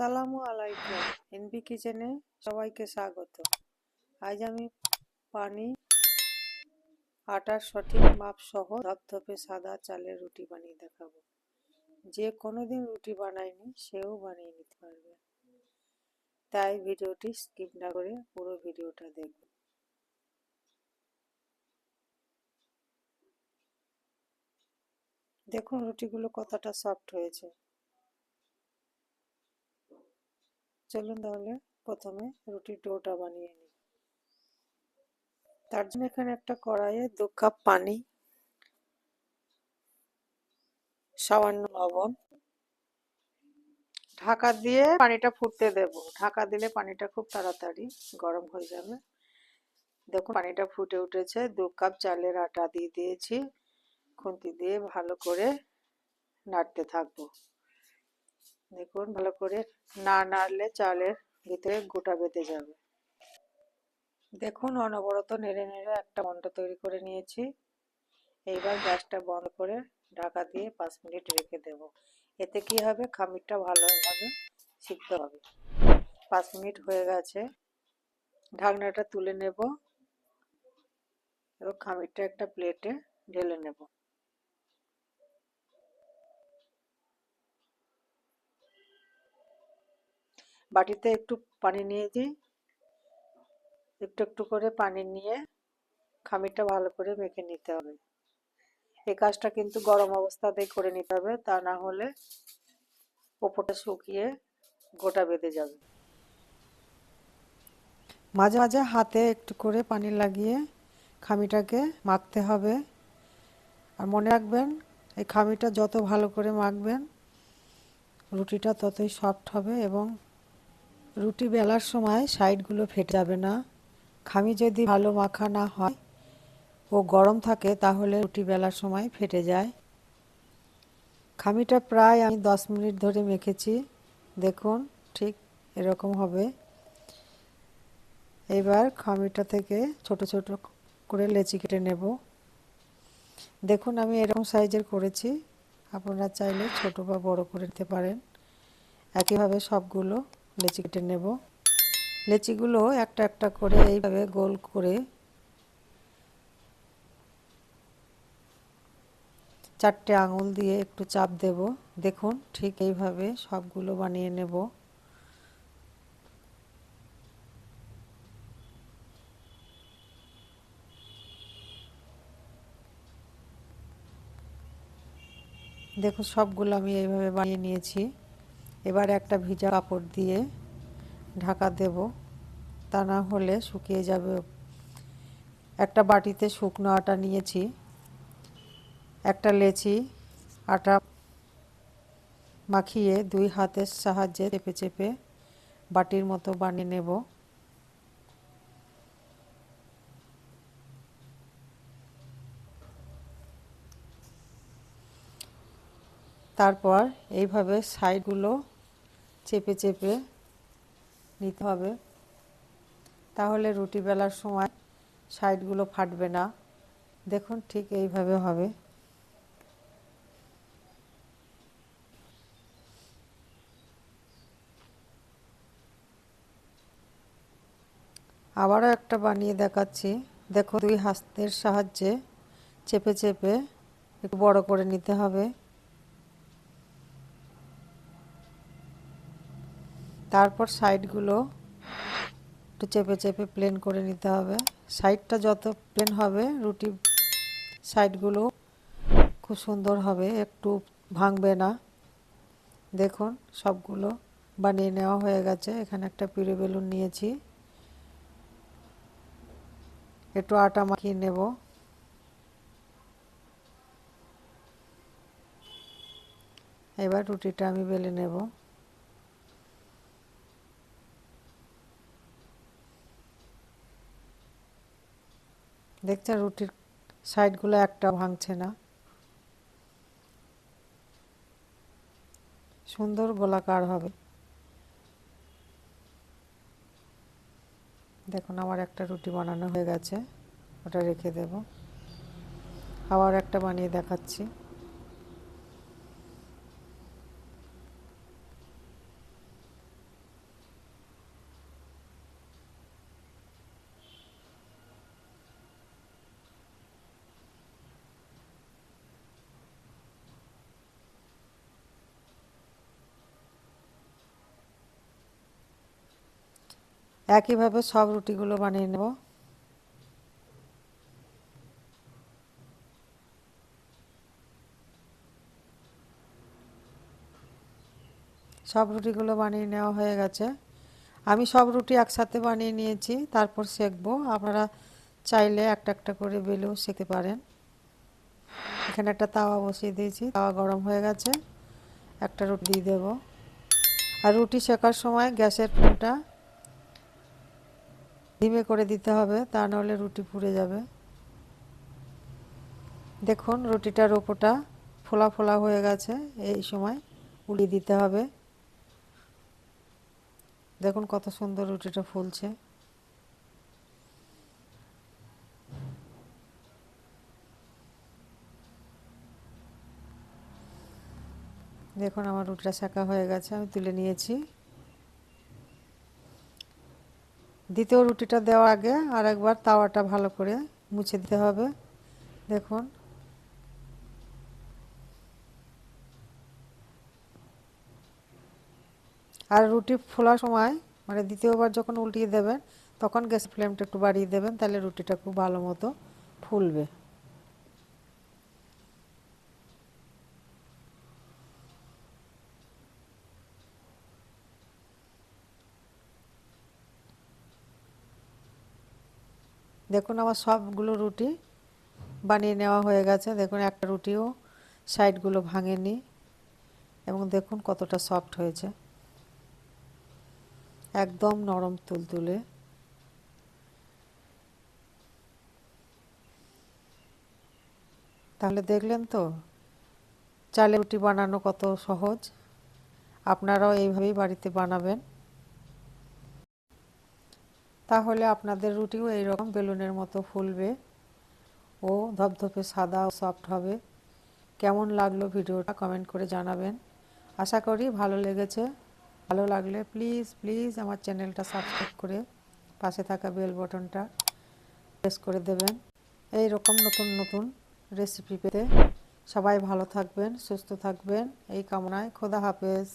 আসসালামু আলাইকুম, এনবি কিচেনে সবাইকে স্বাগত। আজ আমি পানি, আটার সঠিক মাপ সহ ধপধপে সাদা চালের রুটি বানিয়ে দেখাবো। যে কোনো দিন রুটি বানায়নি, সেও বানিয়ে নিতে পারবে। তাই ভিডিওটি স্কিপ না করে পুরো ভিডিওটা দেখুন। দেখুন রুটিগুলো কতটা সফট হয়েছে। চলুন তাহলে প্রথমে রুটির ডোটা বানিয়ে নিই। তার জন্য এখানে একটা কড়াইয়ে দু কাপ পানি, সামান্য লবণ, ঢাকা দিয়ে পানিটা ফুটতে দেব। ঢাকা দিলে পানিটা খুব তাড়াতাড়ি গরম হয়ে যাবে। দেখুন পানিটা ফুটে উঠেছে। দু কাপ চালের আটা দিয়ে দিয়েছি। খুন্তি দিয়ে ভালো করে নাড়তে থাকব। দেখুন, ভালো করে না নাড়লে চালের ভিতরে গোটা বেঁধে যাবে। দেখুন, অনবরত নেড়ে নেড়ে একটা মন্ড তৈরি করে নিয়েছি। এইবার গ্যাসটা বন্ধ করে ঢাকা দিয়ে পাঁচ মিনিট রেখে দেব। এতে কি হবে? খামিরটা ভালোভাবে সিদ্ধ হবে। পাঁচ মিনিট হয়ে গেছে। ঢাকনাটা তুলে নেব এবং খামিরটা একটা প্লেটে ঢেলে নেব। বাটিতে একটু পানি নিয়ে দিই। একটু একটু করে পানি নিয়ে খামিরটা ভালো করে মেখে নিতে হবে। এই কাজটা কিন্তু গরম অবস্থাতেই করে নিতে হবে, তা না হলে ওপরটা শুকিয়ে গোটা বেঁধে যাবে। মাঝে মাঝে হাতে একটু করে পানি লাগিয়ে খামিটাকে মাখতে হবে। আর মনে রাখবেন, এই খামিটা যত ভালো করে মাখবেন, রুটিটা ততই সফট হবে এবং রুটি বেলার সময় সাইডগুলো ফেটে যাবে না। খামি যদি ভালো মাখা না হয় ও গরম থাকে, তাহলে রুটি বেলার সময় ফেটে যায়। খামিটা প্রায় আমি দশ মিনিট ধরে মেখেছি। দেখুন, ঠিক এরকম হবে। এবার খামিটা থেকে ছোট ছোট করে লেচি কেটে নেব। দেখুন, আমি এরকম সাইজের করেছি। আপনারা চাইলে ছোট বা বড় করে নিতে পারেন। একইভাবে সবগুলো লেচি কেটে নেব। লেচিগুলো একটা একটা করে এইভাবে গোল করে চারটে আঙুল দিয়ে একটু চাপ দেব। দেখুন, ঠিক এইভাবে সবগুলো বানিয়ে নেব। দেখুন, সবগুলো আমি এইভাবে বানিয়ে নিয়েছি। এবার একটা ভিজা কাপড় দিয়ে ঢাকা দেব। তা না হলে শুকিয়ে যাবে। একটা বাটিতে শুকনো আটা নিয়েছি, একটা লেচি, আটা মাখিয়ে দুই হাতের সাহায্যে চেপে চেপে বাটির মতো বানিয়ে নেব। তারপর এইভাবে সাইডগুলো চেপে চেপে নিতে হবে। তাহলে রুটি বেলার সময় সাইডগুলো ফাটবে না। দেখুন ঠিক এইভাবে হবে। আবারও একটা বানিয়ে দেখাচ্ছি। দেখো দুই হাতের সাহায্যে চেপে চেপে একটু বড় করে নিতে হবে। তারপর সাইডগুলো একটু চেপে চেপে প্লেন করে নিতে হবে। সাইডটা যত প্লেন হবে, রুটি সাইডগুলো খুব সুন্দর হবে, একটু ভাঙবে না। দেখুন, সবগুলো বানিয়ে নেওয়া হয়ে গেছে। এখানে একটা পিড়ে বেলুন নিয়েছি। একটু আটা মাখিয়ে নেব। এবার রুটিটা আমি বেলে নেব। দেখছেন রুটির সাইডগুলো একটা ভাঙছে না। সুন্দর গোলাকার হবে। দেখুন, আমার একটা রুটি বানানো হয়ে গেছে, ওটা রেখে দেব। আবার একটা বানিয়ে দেখাচ্ছি। একইভাবে সব রুটিগুলো বানিয়ে নেব। সব রুটিগুলো বানিয়ে নেওয়া হয়ে গেছে। আমি সব রুটি একসাথে বানিয়ে নিয়েছি, তারপর সেকবো আপনারা চাইলে একটা একটা করে বেলেও সেঁকে পারেন। এখানে একটা তাওয়া বসিয়ে দিয়েছি, তাওয়া গরম হয়ে গেছে। একটা রুটি দিয়ে দেবো। আর রুটি শেখার সময় গ্যাসের ফ্লেমটা ধিমে করে দিতে হবে, তা নাহলে রুটি পুড়ে যাবে। দেখুন, রুটিটার ওপরটা ফোলা ফোলা হয়ে গেছে, এই সময় উলি দিতে হবে। দেখুন কত সুন্দর রুটিটা ফুলছে। দেখুন আমার রুটিটা শেখা হয়ে গেছে, আমি তুলে নিয়েছি। দ্বিতীয় রুটিটা দেওয়ার আগে আর একবার তাওয়াটা ভালো করে মুছে দিতে হবে। দেখুন। আর রুটি ফোলার সময় মানে দ্বিতীয়বার যখন উল্টিয়ে দেবেন, তখন গ্যাস ফ্লেমটা একটু বাড়িয়ে দেবেন, তাহলে রুটিটা খুব ভালো মতো ফুলবে। দেখুন আমার সবগুলো রুটি বানিয়ে নেওয়া হয়ে গেছে। দেখুন একটা রুটিও সাইডগুলো ভাঙেনি এবং দেখুন কতটা সফট হয়েছে। একদম নরম তুলতুলে। তাহলে দেখলেন তো চালে রুটি বানানো কত সহজ। আপনারাও এইভাবেই বাড়িতে বানাবেন। তাহলে আপনাদের রুটিও এইরকম, বেলুনের মতো ফুলবে ও ধপধপে সাদা ও সফট হবে। কেমন লাগল ভিডিওটা কমেন্ট করে জানাবেন। আশা করি ভালো লেগেছে। ভালো লাগলে প্লিজ প্লিজ আমার চ্যানেলটা সাবস্ক্রাইব করে পাশে থাকা বেল বটনটা প্রেস করে দেবেন। এই রকম নতুন নতুন রেসিপি পেতে সবাই ভালো থাকবেন, সুস্থ থাকবেন। এই কামনায় খোদা হাফেজ।